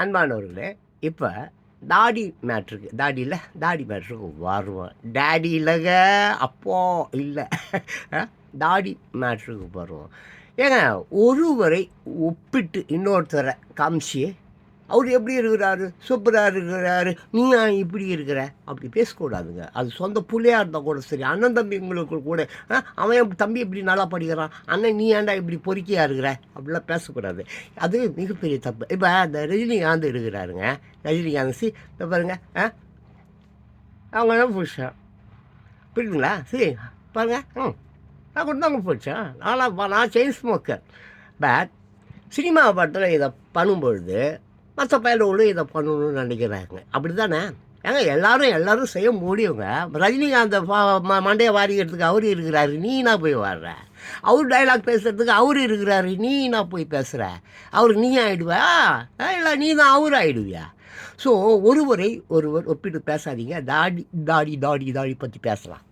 அன்பானவர்களே இப்போ தாடி மேட்ருக்கு தாடியில் தாடி மேட்ருக்கு வருவோம். டேடி இல்லைங்க அப்போ இல்லை. தாடி மேட்ருக்கு வருவோம். ஏங்க ஒருவரை ஒப்பிட்டு இன்னொருத்தரை காமிச்சு அவர் எப்படி இருக்கிறாரு? சூப்பராக இருக்கிறாரு. நீ இப்படி இருக்கிற? அப்படி பேசக்கூடாதுங்க. அது சொந்த புள்ளையாக இருந்தால் கூட சரி. அண்ணன் தம்பிங்களுக்கு கூட ஆ, அவன் தம்பி இப்படி நல்லா படிக்கிறான்? அண்ணன் நீ ஏன்டா இப்படி பொறுக்கியாக இருக்கிற? அப்படிலாம் பேசக்கூடாது. அது மிகப்பெரிய தப்பு. இப்போ இந்த ரஜினிகாந்த் இருக்கிறாருங்க. ரஜினிகாந்த் சி இப்போ பாருங்க ஆ? அவங்க தான் புருஷன் புரியுதுங்களா? சரி பாருங்க ம். நான் கூட தாங்க புருஷன் நான்லாம் நான் செயின் ஸ்மோக்கர் பட் சினிமா படத்தில் இதை பண்ணும்பொழுது மற்ற பயலுகளும் இதை பண்ணணும்னு நினைக்கிறாங்க. அப்படி தானே ஏங்க எல்லாரும் எல்லாரும் செய்ய முடியுங்க. ரஜினிகாந்த் மண்டையை வாரிக்கிறதுக்கு அவர் இருக்கிறாரு நீ நான் போய் வர்ற அவர் டைலாக் பேசுகிறதுக்கு அவர் இருக்கிறாரு நீ நான் போய் பேசுகிற அவர் நீ ஆகிடுவா இல்லை நீ தான் அவர் ஆகிடுவியா ஸோ ஒருவரை ஒருவர் ஒப்பிட்டு பேசாதீங்க. தாடி தாடி தாடி தாடி பற்றி பேசலாம்.